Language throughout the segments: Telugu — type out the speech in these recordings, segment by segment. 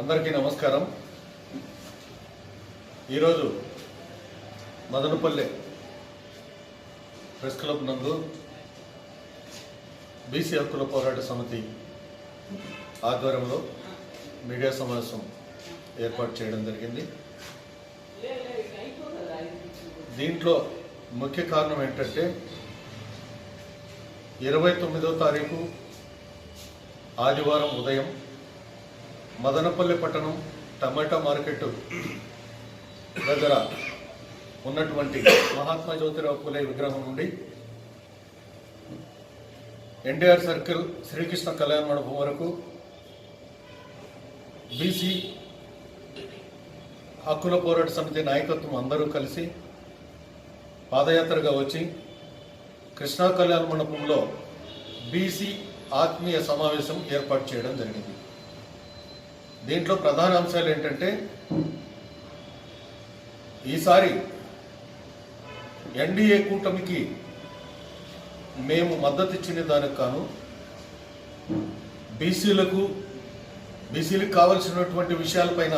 అందరికీ నమస్కారం. ఈరోజు మదనపల్లె ప్రెస్ క్లబ్ నందు బీసీ హక్కుల పోరాట సమితి ఆధ్వర్యంలో మీడియా సమావేశం ఏర్పాటు చేయడం జరిగింది. దీంట్లో ముఖ్య కారణం ఏంటంటే ఇరవై తొమ్మిదో తారీఖు ఆదివారం ఉదయం మదనపల్లి పట్టణం టమాటా మార్కెట్ దగ్గర ఉన్నటువంటి మహాత్మా జ్యోతిరావు పూలే విగ్రహం నుండి ఎన్టీఆర్ సర్కిల్ శ్రీకృష్ణ కళ్యాణ మండపం వరకు బీసీ హక్కుల పోరాట సమితి నాయకత్వం అందరూ కలిసి పాదయాత్రగా వచ్చి కృష్ణా కళ్యాణ మండపంలో బీసీ ఆత్మీయ సమావేశం ఏర్పాటు చేయడం జరిగింది. దీంట్లో ప్రధాన అంశాలు ఏంటంటే ఈసారి ఎన్డీఏ కూటమికి మేము మద్దతు ఇచ్చిన దానికి కాను బీసీలకు బీసీలకు కావలసినటువంటి విషయాలపైన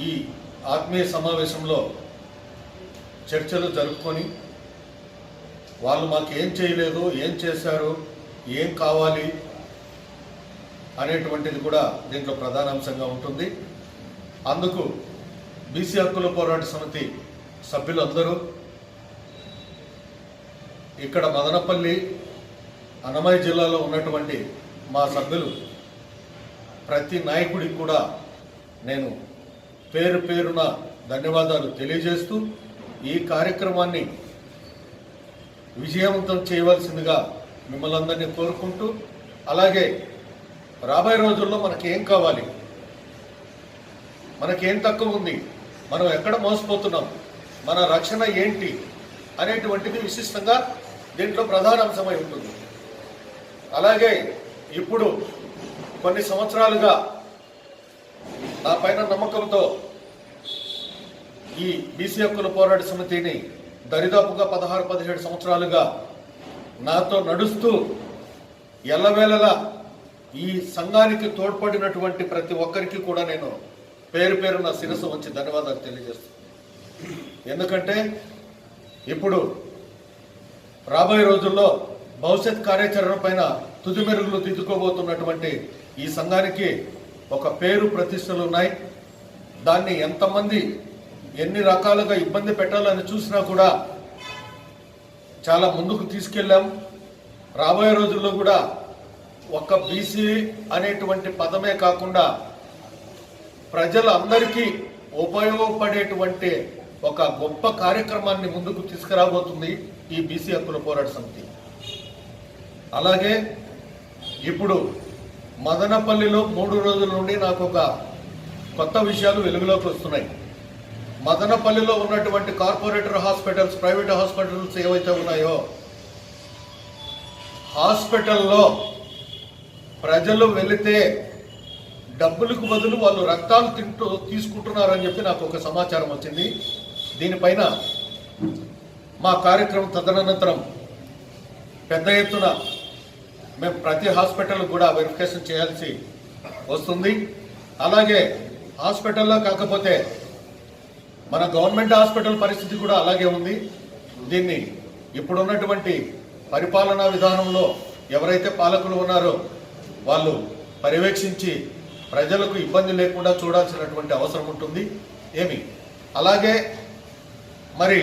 ఈ ఆత్మీయ సమావేశంలో చర్చలు జరుపుకొని వాళ్ళు మాకు ఏం చేయలేదు ఏం చేశారు ఏం కావాలి అనేటువంటిది కూడా దీంట్లో ప్రధాన అంశంగా ఉంటుంది. అందుకు బీసీ హక్కుల పోరాట సమితి సభ్యులందరూ ఇక్కడ మదనపల్లి అన్నమయ్య జిల్లాలో ఉన్నటువంటి మా సభ్యులు ప్రతి నాయకుడికి కూడా నేను పేరు పేరున ధన్యవాదాలు తెలియజేస్తూ ఈ కార్యక్రమాన్ని విజయవంతం చేయవలసిందిగా మిమ్మల్ని అందరినీ కోరుకుంటూ అలాగే రాబోయే రోజుల్లో మనకి ఏం కావాలి? మనకేం తక్కువ ఉంది? మనం ఎక్కడ మోసపోతున్నాం? మన రక్షణ ఏంటి? అనేటువంటిది విశిష్టంగా దీంట్లో ప్రధాన అంశమై ఉంటుంది. అలాగే ఇప్పుడు కొన్ని సంవత్సరాలుగా నా పైన నమ్మకంతో ఈ బీసీ హక్కుల పోరాట సమితిని దరిదాపుగా పదహారు పదిహేడు సంవత్సరాలుగా నాతో నడుస్తూ ఎల్లవేళలా ఈ సంఘానికి తోడ్పడినటువంటి ప్రతి ఒక్కరికి కూడా నేను పేరు పేరు నా శిరస్సు వచ్చి ధన్యవాదాలు తెలియజేస్తున్నాను. ఎందుకంటే ఇప్పుడు రాబోయే రోజుల్లో భవిష్యత్ కార్యాచరణ పైన తుది మెరుగులు దిద్దుకోబోతున్నటువంటి ఈ సంఘానికి ఒక పేరు ప్రతిష్టలు ఉన్నాయి. దాన్ని ఎంతమంది ఎన్ని రకాలుగా ఇబ్బంది పెట్టాలని చూసినా కూడా చాలా ముందుకు తీసుకెళ్ళాం. రాబోయే రోజుల్లో కూడా ఒక బీసీ అనేటువంటి పదమే కాకుండా ప్రజలందరికీ ఉపయోగపడేటువంటి ఒక గొప్ప కార్యక్రమాన్ని ముందుకు తీసుకురాబోతుంది ఈ బీసీ హక్కుల పోరాట సమితి. అలాగే ఇప్పుడు మదనపల్లిలో మూడు రోజుల నుండి నాకు ఒక కొత్త విషయాలు వెలుగులోకి వస్తున్నాయి. మదనపల్లిలో ఉన్నటువంటి కార్పొరేటర్ హాస్పిటల్స్ ప్రైవేట్ హాస్పిటల్స్ ఏవైతే ఉన్నాయో హాస్పిటల్లో ప్రజలు వెళితే డబ్బులకు బదులు వాళ్ళు రక్తాలు తింటూ తీసుకుంటున్నారని చెప్పి నాకు ఒక సమాచారం వచ్చింది. దీనిపైన మా కార్యక్రమం తదనంతరం పెద్ద ఎత్తున మేము ప్రతి హాస్పిటల్ కూడా వెరిఫికేషన్ చేయాల్సి వస్తుంది. అలాగే హాస్పిటల్లో కాకపోతే మన గవర్నమెంట్ హాస్పిటల్ పరిస్థితి కూడా అలాగే ఉంది. దీన్ని ఇప్పుడున్నటువంటి పరిపాలనా విధానంలో ఎవరైతే పాలకులు ఉన్నారో వాళ్ళు పర్యవేక్షించి ప్రజలకు ఇబ్బంది లేకుండా చూడాల్సినటువంటి అవసరం ఉంటుంది. ఏమి? అలాగే మరి